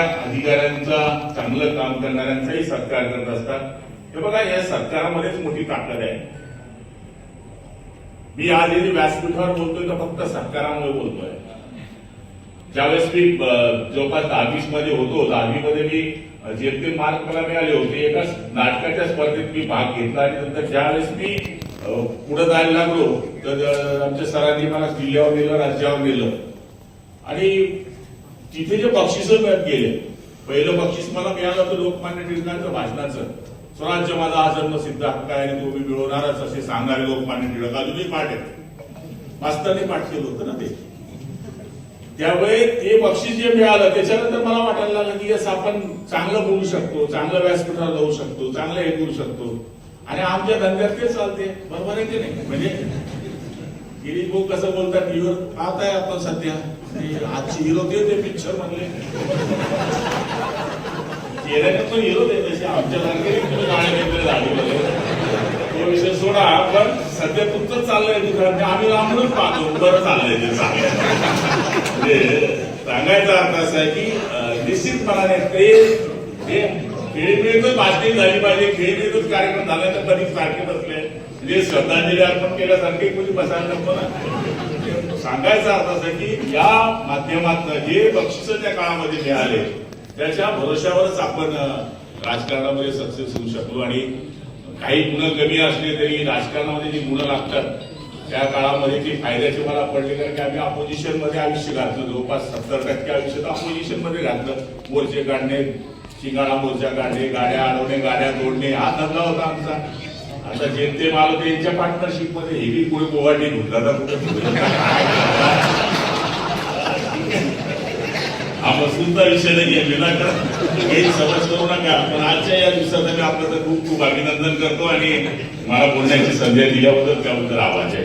चांगल्या अधिकाऱ्यांचा चांगलं काम करणाऱ्यांचाही सत्कार करत असतात. हे बघा या सत्कारामध्येच मोठी ताकद आहे. मी आज येथे व्यासपीठावर बोलतोय तर फक्त सत्कारामुळे बोलतोय. ज्यावेळेस मी जवळपास दहावीसमध्ये होतो दहावीमध्ये मी अ, जेमतेम मार्क मला मिळाले होते एका नाटकाच्या स्पर्धेत मी भाग घेतला आणि नंतर ज्यावेळेस मी पुढे जायला लागलो तर आमच्या सरांनी मला जिल्ह्यावर नेलं राज्यावर नेलं. आणि तिथे जे बक्षिस मिळत गेले पहिलं बक्षीस मला मिळालं होतं लोकमान्य टिळकांचं भाषणाचं स्वराज्य माझा हा जन्म सिद्ध हक्क आहे आणि तो मी मिळवणारच असे सांगणारे लोकमान्य टिळक. अजूनही पाठ आहेत. मास्तरने पाठ केलं होतं ना ते. त्यावेळी ते बक्षीस जे मिळालं त्याच्यानंतर मला वाटायला लागलं की यस आपण चांगलं बोलू शकतो चांगलं व्यासपीठावर जाऊ शकतो चांगलं हे करू शकतो. आणि आमच्या धंद्यात ते चालते. बरोबर आहे की नाही? म्हणजे गिरीश भाऊ कसं बोलतात हिरो पाहताय आपण सध्या. आजची हिरो ते ते पिक्चर म्हणले चेहऱ्याने पण हिरो ते तसे आमच्या गाणे वेगळे झाले तो विषय सोडा पण सध्या तुमचं चाललंय दुकान आम्ही लांबूनच पाहतो. बरं चाललंय ते चांगलं. म्हणजे सांगायचा अर्थ असा आहे की निश्चितपणाने ते खेळीमेळीतच झाली पाहिजे. खेळीमेळीतच कार्यक्रम झाला तर कधी सारखे बसले. जे श्रद्धांजली अर्पण केल्यासारखे कोणी बसायला नको ना. सांगायचा अर्थ असा की या माध्यमातनं जे बक्षिस त्या काळामध्ये मिळाले त्याच्या भरोश्यावरच आपण राजकारणामध्ये सक्सेस होऊ शकलो आणि काही गुण कमी असले तरी राजकारणामध्ये जी गुण लागतात त्या काळामध्ये ती फायद्याचे मला पडले. कारण की आम्ही अपोजिशनमध्ये आयुष्य घातलं. जवळपास सत्तर टक्के आयुष्य अपोजिशनमध्ये घातलं. मोर्चे काढणे शिंगाडा मोर्चा काढणे गाड्या अडवणे गाड्या तोडणे हा धंदा होता आमचा. आता जेमतेम आलो त्यांच्या पार्टनरशिपमध्ये हे बी पुढे गोवाटी घेऊन कुठं हा मसूरचा विषय आहे विनाकारण. हे समज करू नका. पण आजच्या या दिवसात मी आपलं तर खूप खूप अभिनंदन करतो आणि मला बोलण्याची संधी दिल्याबद्दल त्याबद्दल आभार. आहे